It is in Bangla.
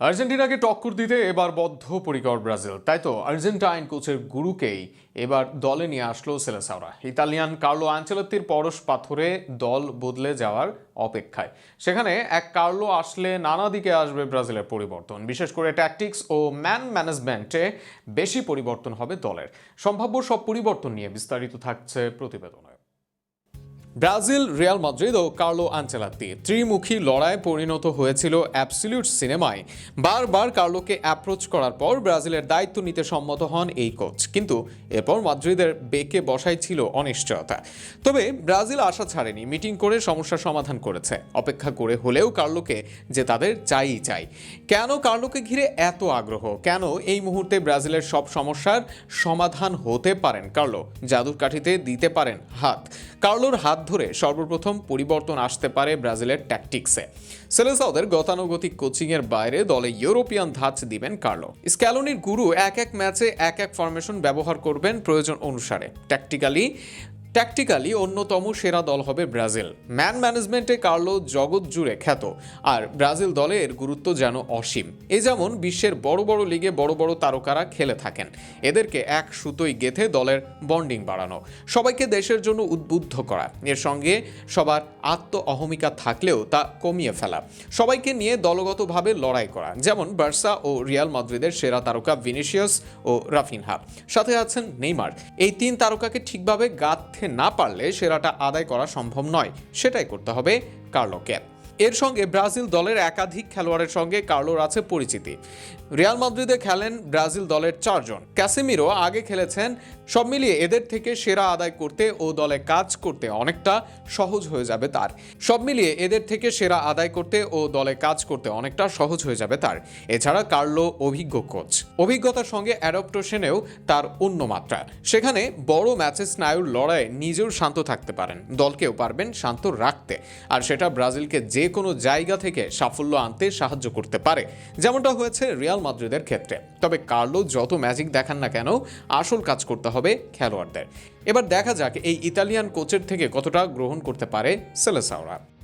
আর্জেন্টিনাকে টক্কর দিতে এবার বদ্ধপরিকর ব্রাজিল। তাই তো, আর্জেন্টাইন কোচের গুরুকেই এবার দলে নিয়ে আসলো সেলেসাওরা। ইতালিয়ান কার্লো আঞ্চলত্তির পরশ পাথরে দল বদলে যাওয়ার অপেক্ষায়। সেখানে এক কার্লো আসলে নানা দিকে আসবে ব্রাজিলের পরিবর্তন। বিশেষ করে ট্যাকটিক্স ও ম্যান ম্যানেজমেন্টে বেশি পরিবর্তন হবে দলের। সম্ভাব্য সব পরিবর্তন নিয়ে বিস্তারিত থাকছে প্রতিবেদনে। ব্রাজিল, রিয়াল মাদ্রিদ ও কার্লো আঞ্চেলাত্তি। ত্রিমুখী লড়াই পরিণত হয়েছিল অ্যাবসলিউট সিনেমায়। বারবার কার্লোকে অ্যাপ্রোচ করার পর ব্রাজিলের দায়িত্ব নিতে সম্মত হন এই কোচ কিন্তু এরপর মাদ্রিদের বেকে বসাই ছিল অনিশ্চয়তা। তবে ব্রাজিল আশা ছাড়েনি, মিটিং করে সমস্যার সমাধান করেছে। অপেক্ষা করে হলেও কার্লোকে যে তাদের চাইই চাই। কেন কার্লোকে ঘিরে এত আগ্রহ? কেন এই মুহূর্তে ব্রাজিলের সব সমস্যার সমাধান হতে পারেন কার্লো? জাদুর কাঠিতে দিতে পারেন হাত। কার্লোর হাত ধরে সর্বপ্রথম পরিবর্তন আসতে পারে ব্রাজিলের ট্যাকটিক্সে সেলেসাওদের গতানুগতিক কোচিংয়ের বাইরে দলে ইউরোপিয়ান ধাঁচ দিবেন কার্লো। স্ক্যালোনির গুরু এক এক ম্যাচে এক এক ফরমেশন ব্যবহার করবেন প্রয়োজন অনুসারে। ট্যাকটিক্যালি ট্যাকটিক্যালি অন্যতম সেরা দল হবে ব্রাজিল। ম্যান ম্যানেজমেন্টে কার্লো জগৎ জুড়ে খ্যাত, আর ব্রাজিল দলে এর গুরুত্ব যেন অসীম। এ যেমন বিশ্বের বড় বড় লিগে বড় বড় তারকারা খেলে থাকেন। এদেরকে এক সুতোই গেথে দলের বন্ডিং বাড়ানো। সবাইকে দেশের জন্য উদ্বুদ্ধ করা। এর সঙ্গে সবার আত্ম অহমিকা থাকলেও তা কমিয়ে ফেলা। সবাইকে নিয়ে দলগতভাবে লড়াই করা। যেমন বার্সা ও রিয়াল মাদ্রিদের সেরা তারকা ভিনিসিয়াস ও রাফিনহা। সাথে আছেন নেইমার। এই তিন তারকাকে ঠিকভাবে গাঁথতে না পারলে সেরাটা আদায় করা সম্ভব নয়। সেটাই করতে হবে কার্লোকে। এর সঙ্গে ব্রাজিল দলের একাধিক খেলোয়াড়ের সঙ্গে কার্লোর আছে পরিচিতি। রিয়াল মাদ্রিদে খেলেন ব্রাজিল দলের চারজন। ক্যাসেমিরো আগে খেলেছেন, সব মিলিয়ে এদের থেকে সেরা আদায় করতে ও দলে কাজ করতে অনেকটা সহজ হয়ে যাবে তার। সব মিলিয়ে এদের থেকে সেরা আদায় করতে ও দলে কাজ করতে অনেকটা সহজ হয়ে যাবে তার। এছাড়া কার্লো অভিজ্ঞ কোচ। অভিজ্ঞতার সঙ্গে অ্যাডপ্টেশনেও তার অন্য মাত্রা। সেখানে বড় ম্যাচে স্নায়ুর লড়াইয়ে নিজেও শান্ত থাকতে পারেন। দলকেও পারবেন শান্ত রাখতে। আর সেটা ব্রাজিলকে কোনো জায়গা থেকে সাফল্য আনতে সাহায্য করতে পারে। যেমনটা হয়েছে রিয়াল মাদ্রিদের ক্ষেত্রে। তবে কার্লো যত ম্যাজিক দেখান না কেন, আসল কাজ করতে হবে খেলোয়াড়দের। এবার দেখা যাক এই ইতালিয়ান কোচের থেকে কতটা গ্রহণ করতে পারে সেলেসাওরা।